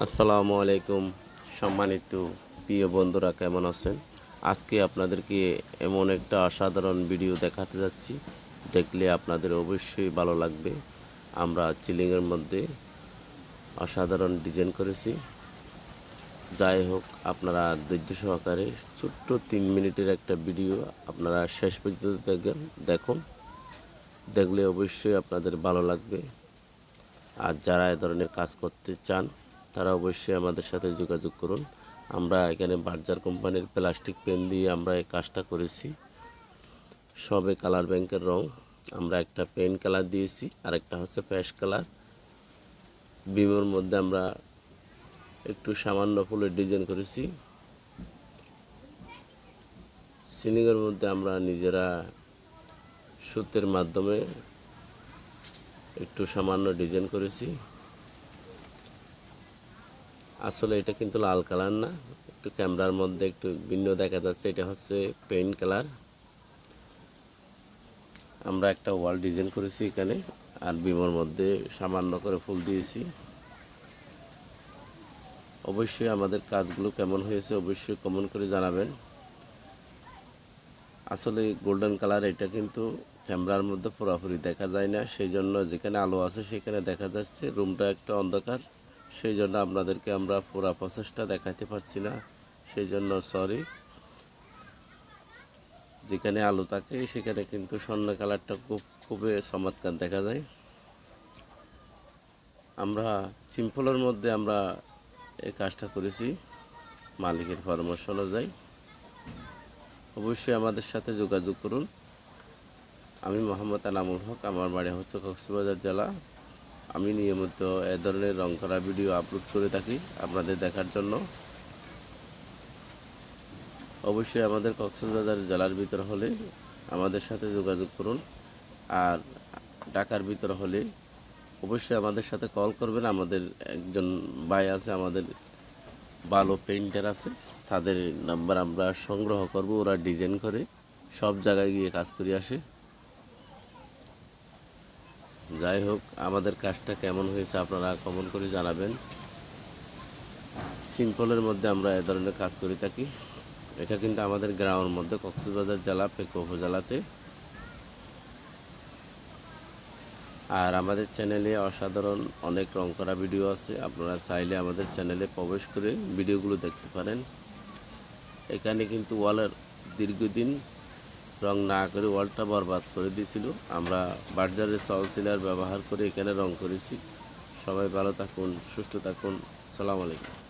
আসসালামু আলাইকুম সম্মানিত প্রিয় বন্ধুরা, কেমন আছেন? আজকে আপনাদেরকে এমন একটা অসাধারণ ভিডিও দেখাতে যাচ্ছি। দেখলে আপনাদের অবশ্যই ভালো লাগবে। আমরা চিলিংয়ের মধ্যে অসাধারণ ডিজাইন করেছি। যাই হোক, আপনারা ধৈর্য সহকারে ছোট্ট তিন মিনিটের একটা ভিডিও আপনারা শেষ পর্যন্ত দেখবেন, দেখুন। দেখলে অবশ্যই আপনাদের ভালো লাগবে। আর যারা এ ধরনের কাজ করতে চান তারা অবশ্যই আমাদের সাথে যোগাযোগ করুন। আমরা এখানে বার্জার কোম্পানির প্লাস্টিক পেন দিয়ে আমরা এই কাজটা করেছি। সবে কালার ব্যাংকের রং। আমরা একটা পেন কালার দিয়েছি আর একটা হচ্ছে প্যাশ কালার। বিমের মধ্যে আমরা একটু সামান্য ফুলের ডিজাইন করেছি। সিলিংয়ের মধ্যে আমরা নিজেরা সুতের মাধ্যমে একটু সামান্য ডিজাইন করেছি। আসলে এটা কিন্তু লাল কালার না। একটু ক্যামেরার মধ্যে একটু ভিন্ন দেখা যাচ্ছে। এটা হচ্ছে পেইন কালার। আমরা একটা ওয়াল ডিজাইন করেছি এখানে। আর বিমোর মধ্যে সামান্য করে ফুল দিয়েছি। অবশ্যই আমাদের কাজগুলো কেমন হয়েছে অবশ্যই কমেন্ট করে জানাবেন। আসলে গোল্ডেন কালার এটা কিন্তু ক্যামেরার মধ্যে পুরোপুরি দেখা যায় না। সেই জন্য যেখানে আলো আছে সেখানে দেখা যাচ্ছে। রুমটা একটা অন্ধকার। সেই জন্য আপনাদেরকে আমরা পুরো প্রসেসটা দেখাতে পারছি না। সেই জন্য সরি যেখানে আলো থাকে, সেখানে কিন্তু স্বর্ণ কালারটা খুব, খুবই চমৎকার দেখা যায়। আমরা সিম্পলের মধ্যে আমরা এই কাজটা করেছি। মালিকের পরামর্শ অনুযায়ী। অবশ্যই আমাদের সাথে যোগাযোগ করুন। আমি মোহাম্মদ আনামুল হক, আমার বাড়ি হচ্ছে কক্সবাজার জেলা। আমি নিয়মিত এ ধরনের রং করা ভিডিও আপলোড করে থাকি আপনাদের দেখার জন্য। অবশ্যই আমাদের কক্সবাজার জেলার ভিতর হলে আমাদের সাথে যোগাযোগ করুন আর ঢাকার ভিতর হলে অবশ্যই আমাদের সাথে কল করবেন। আমাদের একজন ভাই আছে, আমাদের ভালো পেইন্টার আছে। তাদের নাম্বার আমরা সংগ্রহ করব, ওরা ডিজাইন করে সব জায়গায় গিয়ে কাজ করে আসে। যাই হোক, আমাদের কাজটা কেমন হয়েছে আপনারা কমন করে জানাবেন। সিম্পলের মধ্যে আমরা এ ধরনের কাজ করে থাকি। এটা কিন্তু আমাদের গ্রামের মধ্যে কক্সবাজার জেলা, পেকো উপজেলাতে। আর আমাদের চ্যানেলে অসাধারণ অনেক রং করা ভিডিও আছে। আপনারা চাইলে আমাদের চ্যানেলে প্রবেশ করে ভিডিওগুলো দেখতে পারেন। এখানে কিন্তু ওয়ালের দীর্ঘদিন রং না করে ওয়ালটা বরবাদ করে দিয়েছিল। আমরা বার্জারের সলসিলার ব্যবহার করে এখানে রং করেছি। সবাই ভালো থাকুন, সুস্থ থাকুন। সালাম আলাইকুম।